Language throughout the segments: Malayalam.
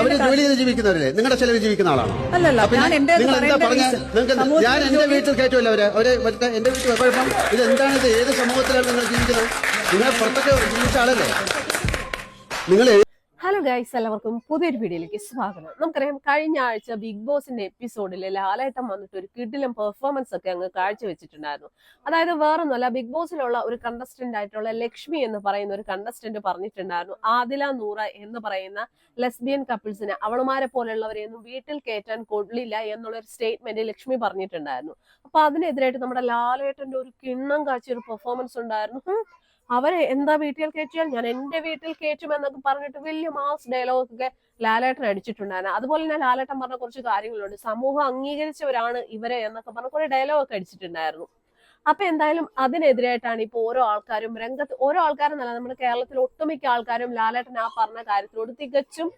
അവർ ജോലി ചെയ്ത് ജീവിക്കുന്നവരല്ലേ? നിങ്ങളുടെ ചെലവ് ജീവിക്കുന്ന ആളാണോ? നിങ്ങൾ എന്താ പറഞ്ഞ? നിങ്ങൾക്ക് ഞാൻ എന്റെ വീട്ടിൽ കയറ്റുമല്ലോ അവരെ. അവർ മറ്റേ എന്റെ വീട്ടിൽ കുഴപ്പം ഇത് എന്താണ് ഇത്? ഏത് സമൂഹത്തിലാണ് നിങ്ങൾ ജീവിക്കുന്നത്? നിങ്ങൾ പുറത്തൊക്കെ ജീവിച്ച ആളല്ലേ? നിങ്ങൾ ഗൈസ് എല്ലാവർക്കും പുതിയൊരു വീഡിയോയിലേക്ക് സ്വാഗതം. നമുക്കറിയാം കഴിഞ്ഞ ആഴ്ച ബിഗ് ബോസിന്റെ എപ്പിസോഡിൽ ലാലേട്ടൻ വന്നിട്ട് ഒരു കിഡിലും പെർഫോമൻസ് ഒക്കെ അങ്ങ് കാഴ്ചവെച്ചിട്ടുണ്ടായിരുന്നു. അതായത് വേറൊന്നുമല്ല ബിഗ് ബോസിലുള്ള ഒരു കണ്ടസ്റ്റന്റ് ആയിട്ടുള്ള ലക്ഷ്മി എന്ന് പറയുന്ന ഒരു കണ്ടസ്റ്റന്റ് പറഞ്ഞിട്ടുണ്ടായിരുന്നു. ആദില നൂറ എന്ന് പറയുന്ന ലെസ്ബിയൻ കപ്പിൾസിന് അവളുമാരെ പോലെയുള്ളവരെയൊന്നും വീട്ടിൽ കയറ്റാൻ കൊള്ളില്ല എന്നുള്ള ഒരു സ്റ്റേറ്റ്മെന്റ് ലക്ഷ്മി പറഞ്ഞിട്ടുണ്ടായിരുന്നു. അപ്പൊ അതിനെതിരായിട്ട് നമ്മുടെ ലാലേട്ടന്റെ ഒരു കിണ്ണം കാച്ചിയ ഒരു പെർഫോമൻസ് ഉണ്ടായിരുന്നു. അവരെ എന്താ വീട്ടിൽ കയറ്റിയാൽ ഞാൻ എന്റെ വീട്ടിൽ കയറ്റും എന്നൊക്കെ പറഞ്ഞിട്ട് വലിയ മാസ് ഡയലോഗ് ഒക്കെ ലാലേട്ടൻ അടിച്ചിട്ടുണ്ടായിരുന്നു. അതുപോലെ തന്നെ ലാലേട്ടൻ പറഞ്ഞ കുറച്ച് കാര്യങ്ങളുണ്ട്. സമൂഹം അംഗീകരിച്ചവരാണ് ഇവരെ എന്നൊക്കെ പറഞ്ഞ കുറെ ഡയലോഗ് ഒക്കെ അടിച്ചിട്ടുണ്ടായിരുന്നു. അപ്പൊ എന്തായാലും അതിനെതിരായിട്ടാണ് ഇപ്പൊ ഓരോ ആൾക്കാരും രംഗത്ത് ഓരോ ആൾക്കാരും നല്ല നമ്മുടെ കേരളത്തിൽ ഒട്ടുമിക്ക ആൾക്കാരും ലാലേട്ടൻ ആ പറഞ്ഞ കാര്യത്തിനോട് തികച്ചും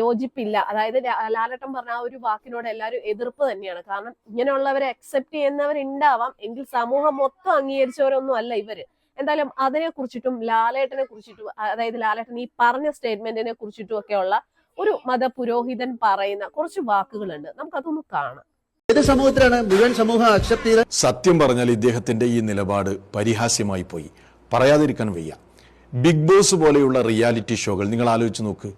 യോജിപ്പില്ല. അതായത് ലാലേട്ടൻ പറഞ്ഞ ആ ഒരു വാക്കിനോട് എല്ലാവരും എതിർപ്പ് തന്നെയാണ്. കാരണം ഇങ്ങനെയുള്ളവരെ അക്സെപ്റ്റ് ചെയ്യുന്നവരുണ്ടാവാം. എങ്കിൽ സമൂഹം മൊത്തം അംഗീകരിച്ചവരൊന്നും അല്ല ഇവർ. എന്തായാലും അതിനെ കുറിച്ചിട്ടും ലാലേട്ടനെ കുറിച്ചിട്ടും അതായത് ലാലേട്ടൻ ഈ പറഞ്ഞ സ്റ്റേറ്റ്മെന്റിനെ കുറിച്ചിട്ടും ഉള്ള ഒരു മതപുരോഹിതൻ പറയുന്ന കുറച്ച് വാക്കുകളുണ്ട്. നമുക്കതൊന്ന് കാണാം. ഏത് സമൂഹത്തിലാണ് മുഴുവൻ സമൂഹം അക്സെപ്റ്റ് ചെയ്ത് സത്യം പറഞ്ഞാൽ ഇദ്ദേഹത്തിന്റെ ഈ നിലപാട് പരിഹാസ്യമായി പോയി. പറയാതിരിക്കാൻ വയ്യ. ബിഗ് ബോസ് പോലെയുള്ള റിയാലിറ്റി ഷോകൾ നിങ്ങൾ ആലോചിച്ച് നോക്ക്.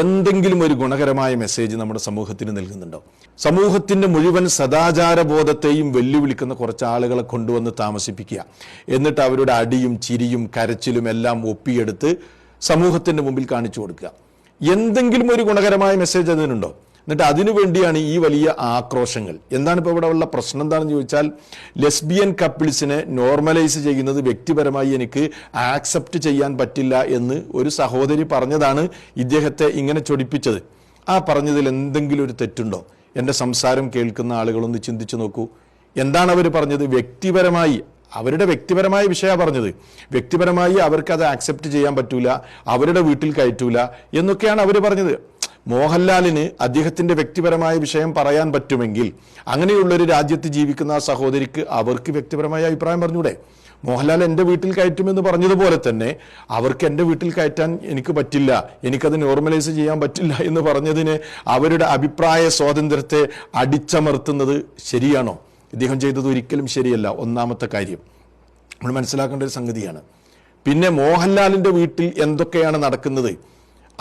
എന്തെങ്കിലും ഒരു ഗുണകരമായ മെസ്സേജ് നമ്മുടെ സമൂഹത്തിന് നൽകുന്നുണ്ടോ? സമൂഹത്തിന്റെ മുഴുവൻ സദാചാര ബോധത്തെയും വെല്ലുവിളിക്കുന്ന കുറച്ച് ആളുകളെ കൊണ്ടുവന്ന് താമസിപ്പിക്കുക. എന്നിട്ട് അവരുടെ അടിയും ചിരിയും കരച്ചിലും എല്ലാം ഒപ്പിയെടുത്ത് സമൂഹത്തിന്റെ മുമ്പിൽ കാണിച്ചു കൊടുക്കുക. എന്തെങ്കിലും ഒരു ഗുണകരമായ മെസ്സേജ് അതിനുണ്ടോ? എന്നിട്ട് അതിനു വേണ്ടിയാണ് ഈ വലിയ ആക്രോശങ്ങൾ. എന്താണ് ഇപ്പോൾ ഇവിടെ ഉള്ള പ്രശ്നം എന്താണെന്ന് ചോദിച്ചാൽ ലെസ്ബിയൻ കപ്പിൾസിനെ നോർമലൈസ് ചെയ്യുന്നത് വ്യക്തിപരമായി എനിക്ക് ആക്സെപ്റ്റ് ചെയ്യാൻ പറ്റില്ല എന്ന് ഒരു സഹോദരി പറഞ്ഞതാണ് ഇദ്ദേഹത്തെ ഇങ്ങനെ ചൊടിപ്പിച്ചത്. ആ പറഞ്ഞതിൽ എന്തെങ്കിലും ഒരു തെറ്റുണ്ടോ? എന്റെ സംസാരം കേൾക്കുന്ന ആളുകളൊന്ന് ചിന്തിച്ചു നോക്കൂ. എന്താണ് അവർ പറഞ്ഞത്? വ്യക്തിപരമായി അവരുടെ വ്യക്തിപരമായ വിഷയമാണ് പറഞ്ഞത്. വ്യക്തിപരമായി അവർക്ക് അത് ആക്സെപ്റ്റ് ചെയ്യാൻ പറ്റൂല അവരുടെ വീട്ടിൽ കയറ്റൂല എന്നൊക്കെയാണ് അവർ പറഞ്ഞത്. മോഹൻലാലിന് അദ്ദേഹത്തിന്റെ വ്യക്തിപരമായ വിഷയം പറയാൻ പറ്റുമെങ്കിൽ അങ്ങനെയുള്ള ഒരു രാജ്യത്ത് ജീവിക്കുന്ന ആ സഹോദരിക്ക് അവർക്ക് വ്യക്തിപരമായ അഭിപ്രായം പറഞ്ഞൂടെ? മോഹൻലാൽ എന്റെ വീട്ടിൽ കയറ്റുമെന്ന് പറഞ്ഞതുപോലെ തന്നെ അവർക്ക് എന്റെ വീട്ടിൽ കയറ്റാൻ എനിക്ക് പറ്റില്ല. എനിക്കത് നോർമലൈസ് ചെയ്യാൻ പറ്റില്ല എന്ന് പറഞ്ഞതിന് അവരുടെ അഭിപ്രായ സ്വാതന്ത്ര്യത്തെ അടിച്ചമർത്തുന്നത് ശരിയാണോ? ഇദ്ദേഹം ചെയ്തത് ഒരിക്കലും ശരിയല്ല. ഒന്നാമത്തെ കാര്യം നമ്മൾ മനസ്സിലാക്കേണ്ട ഒരു സംഗതിയാണ്. പിന്നെ മോഹൻലാലിന്റെ വീട്ടിൽ എന്തൊക്കെയാണ് നടക്കുന്നത്?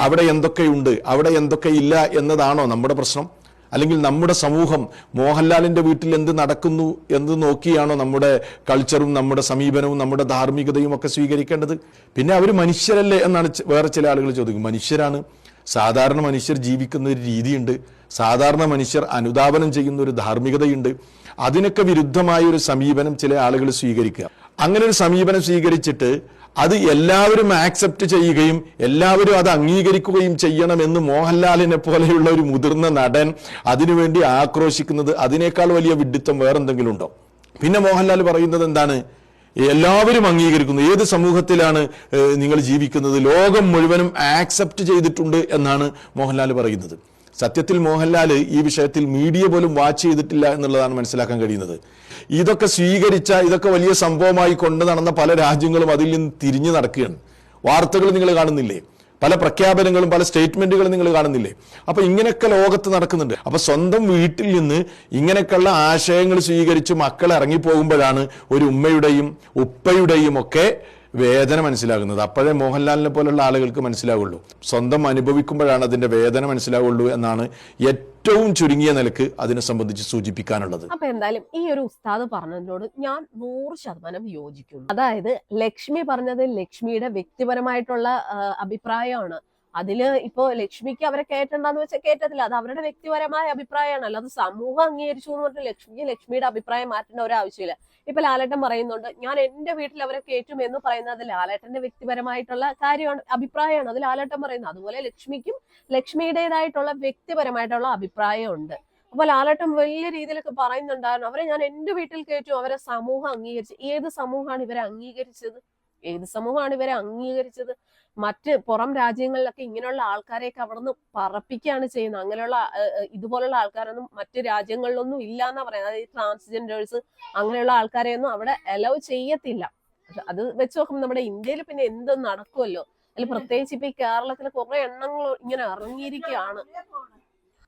അവിടെ എന്തൊക്കെയുണ്ട്? അവിടെ എന്തൊക്കെ ഇല്ല എന്നതാണോ നമ്മുടെ പ്രശ്നം? അല്ലെങ്കിൽ നമ്മുടെ സമൂഹം മോഹൻലാലിന്റെ വീട്ടിൽ എന്ത് നടക്കുന്നു എന്ന് നോക്കിയാണോ നമ്മുടെ കൾച്ചറും നമ്മുടെ സമീപനവും നമ്മുടെ ധാർമ്മികതയും ഒക്കെ സ്വീകരിക്കേണ്ടത്? പിന്നെ അവർ മനുഷ്യരല്ലേ എന്നാണ് വേറെ ചില ആളുകൾ ചോദിക്കും. മനുഷ്യരാണ്. സാധാരണ മനുഷ്യർ ജീവിക്കുന്ന ഒരു രീതിയുണ്ട്. സാധാരണ മനുഷ്യർ അനുധാപനം ചെയ്യുന്ന ഒരു ധാർമ്മികതയുണ്ട്. അതിനൊക്കെ വിരുദ്ധമായ ഒരു സമീപനം ചില ആളുകൾ സ്വീകരിക്കുക. അങ്ങനെ ഒരു സമീപനം സ്വീകരിച്ചിട്ട് അത് എല്ലാവരും ആക്സെപ്റ്റ് ചെയ്യുകയും എല്ലാവരും അത് അംഗീകരിക്കുകയും ചെയ്യണമെന്ന് മോഹൻലാലിനെ പോലെയുള്ള ഒരു മുതിർന്ന നടൻ അതിനുവേണ്ടി ആക്രോശിക്കുന്നത് അതിനേക്കാൾ വലിയ വിഡിത്തം വേറെന്തെങ്കിലും ഉണ്ടോ? പിന്നെ മോഹൻലാൽ പറയുന്നത് എന്താണ്? എല്ലാവരും അംഗീകരിക്കുന്നു. ഏത് സമൂഹത്തിലാണ് നിങ്ങൾ ജീവിക്കുന്നത്? ലോകം മുഴുവനും ആക്സെപ്റ്റ് ചെയ്തിട്ടുണ്ട് എന്നാണ് മോഹൻലാൽ പറയുന്നത്. സത്യത്തിൽ മോഹൻലാൽ ഈ വിഷയത്തിൽ മീഡിയ പോലും വാച്ച് ചെയ്തിട്ടില്ല എന്നുള്ളതാണ് മനസ്സിലാക്കാൻ കഴിയുന്നത്. ഇതൊക്കെ സ്വീകരിച്ച ഇതൊക്കെ വലിയ സംഭവമായി കൊണ്ട് നടന്ന പല രാജ്യങ്ങളും അതിൽ നിന്ന് തിരിഞ്ഞു നടക്കുകയാണ്. വാർത്തകൾ നിങ്ങൾ കാണുന്നില്ലേ? പല പ്രഖ്യാപനങ്ങളും പല സ്റ്റേറ്റ്മെന്റുകളും നിങ്ങൾ കാണുന്നില്ലേ? അപ്പൊ ഇങ്ങനെയൊക്കെ ലോകത്ത് നടക്കുന്നുണ്ട്. അപ്പൊ സ്വന്തം വീട്ടിൽ നിന്ന് ഇങ്ങനെയൊക്കെയുള്ള ആശയങ്ങൾ സ്വീകരിച്ച് മക്കൾ ഇറങ്ങിപ്പോകുമ്പോഴാണ് ഒരു ഉമ്മയുടെയും ഉപ്പയുടെയും ഒക്കെ വേദന മനസ്സിലാകുന്നത്. അപ്പോഴേ മോഹൻലാലിനെ പോലുള്ള ആളുകൾക്ക് മനസ്സിലാവുള്ളൂ. സ്വന്തം അനുഭവിക്കുമ്പോഴാണ് അതിന്റെ വേദന മനസ്സിലാവുള്ളൂ എന്നാണ് ഏറ്റവും ചുരുങ്ങിയ നിലയ്ക്ക് അതിനെ സംബന്ധിച്ച് സൂചിപ്പിക്കാനുള്ളത്. അപ്പൊ എന്തായാലും ഈ ഒരു ഉസ്താദ് പറഞ്ഞതിനോട് ഞാൻ നൂറ് ശതമാനം യോജിക്കുന്നു. അതായത് ലക്ഷ്മി പറഞ്ഞത് ലക്ഷ്മിയുടെ വ്യക്തിപരമായിട്ടുള്ള അഭിപ്രായമാണ്. അതിൽ ഇപ്പോ ലക്ഷ്മിക്ക് അവരെ കേട്ടണ്ടെന്ന് വെച്ചാൽ കേട്ടത്തില്ല അത് അവരുടെ വ്യക്തിപരമായ അഭിപ്രായമാണ് അല്ലാതെ സമൂഹം അംഗീകരിച്ചു എന്ന് പറഞ്ഞിട്ട് ലക്ഷ്മിക്ക് ലക്ഷ്മിയുടെ അഭിപ്രായം മാറ്റേണ്ട ഒരു ആവശ്യമില്ല ഇപ്പൊ ലാലേട്ടൻ പറയുന്നുണ്ട് ഞാൻ എന്റെ വീട്ടിൽ അവരെ കേറ്റും എന്ന് പറയുന്നത് ലാലേട്ടന്റെ വ്യക്തിപരമായിട്ടുള്ള കാര്യമാണ് അഭിപ്രായമാണ്. അത് ലാലേട്ടൻ പറയുന്നത് അതുപോലെ ലക്ഷ്മിക്കും ലക്ഷ്മിയുടേതായിട്ടുള്ള വ്യക്തിപരമായിട്ടുള്ള അഭിപ്രായമുണ്ട്. അപ്പൊ ലാലേട്ടൻ വലിയ രീതിയിലൊക്കെ പറയുന്നുണ്ടായിരുന്നു അവരെ ഞാൻ എന്റെ വീട്ടിൽ കയറ്റും അവരെ സമൂഹം അംഗീകരിച്ചു ഏത് സമൂഹമാണ് ഇവരെ അംഗീകരിച്ചത്? ഏത് സമൂഹമാണ് ഇവരെ അംഗീകരിച്ചത്? മറ്റ് പുറം രാജ്യങ്ങളിലൊക്കെ ഇങ്ങനെയുള്ള ആൾക്കാരെയൊക്കെ അവിടുന്ന് പറപ്പിക്കുകയാണ് ചെയ്യുന്നത്. അങ്ങനെയുള്ള ഇതുപോലുള്ള ആൾക്കാരൊന്നും മറ്റ് രാജ്യങ്ങളിലൊന്നും ഇല്ല എന്നാ പറയുന്നത്. അതായത് ട്രാൻസ്ജെൻഡേഴ്സ് അങ്ങനെയുള്ള ആൾക്കാരെയൊന്നും അവിടെ അലൗ ചെയ്യത്തില്ല. അത് വെച്ച് നോക്കുമ്പോൾ നമ്മുടെ ഇന്ത്യയിൽ പിന്നെ എന്ത് നടക്കുമല്ലോ അതിൽ പ്രത്യേകിച്ച് ഇപ്പൊ ഈ കേരളത്തിൽ കുറെ എണ്ണങ്ങൾ ഇങ്ങനെ ഇറങ്ങിയിരിക്കുകയാണ്.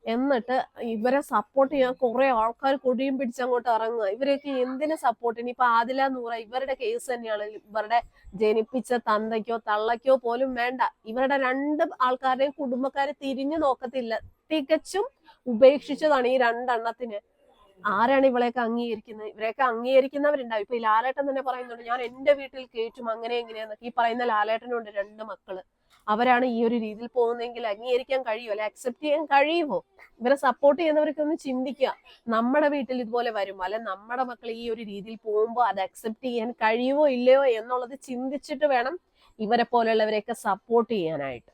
എന്നിട്ട് ഇവരെ സപ്പോർട്ട് ചെയ്യാൻ കുറെ ആൾക്കാർ കൊടിയും പിടിച്ചങ്ങോട്ട് ഇറങ്ങുക ഇവരെയൊക്കെ എന്തിനു സപ്പോർട്ട് ഇപ്പൊ ആദില നൂറ ഇവരുടെ കേസ് തന്നെയാണ്. ഇവരുടെ ജനിപ്പിച്ച തന്തയ്ക്കോ തള്ളയ്ക്കോ പോലും വേണ്ട. ഇവരുടെ രണ്ട് ആൾക്കാരുടെയും കുടുംബക്കാരെ തിരിഞ്ഞു നോക്കത്തില്ല. തികച്ചും ഉപേക്ഷിച്ചതാണ് ഈ രണ്ടെണ്ണത്തിന്. ആരാണ് ഇവളെയൊക്കെ അംഗീകരിക്കുന്നത്? ഇവരെയൊക്കെ അംഗീകരിക്കുന്നവരുണ്ടാവും. ഇപ്പൊ ഈ ലാലേട്ടൻ തന്നെ പറയുന്നുണ്ട് ഞാൻ എന്റെ വീട്ടിൽ കേറ്റും അങ്ങനെ എങ്ങനെയാന്നൊക്കെ. ഈ പറയുന്ന ലാലേട്ടനുണ്ട് രണ്ട് മക്കൾ. അവരാണ് ഈ ഒരു രീതിയിൽ പോകുന്നതെങ്കിൽ അംഗീകരിക്കാൻ കഴിയുമോ? അല്ലെ അക്സെപ്റ്റ് ചെയ്യാൻ കഴിയുമോ? ഇവരെ സപ്പോർട്ട് ചെയ്യുന്നവർക്ക് ഒന്ന് ചിന്തിക്കുക. നമ്മുടെ വീട്ടിൽ ഇതുപോലെ വരുമോ? അല്ലെ നമ്മുടെ മക്കൾ ഈ ഒരു രീതിയിൽ പോകുമ്പോൾ അത് അക്സെപ്റ്റ് ചെയ്യാൻ കഴിയുമോ ഇല്ലയോ എന്നുള്ളത് ചിന്തിച്ചിട്ട് വേണം ഇവരെ പോലെയുള്ളവരെയൊക്കെ സപ്പോർട്ട് ചെയ്യാനായിട്ട്.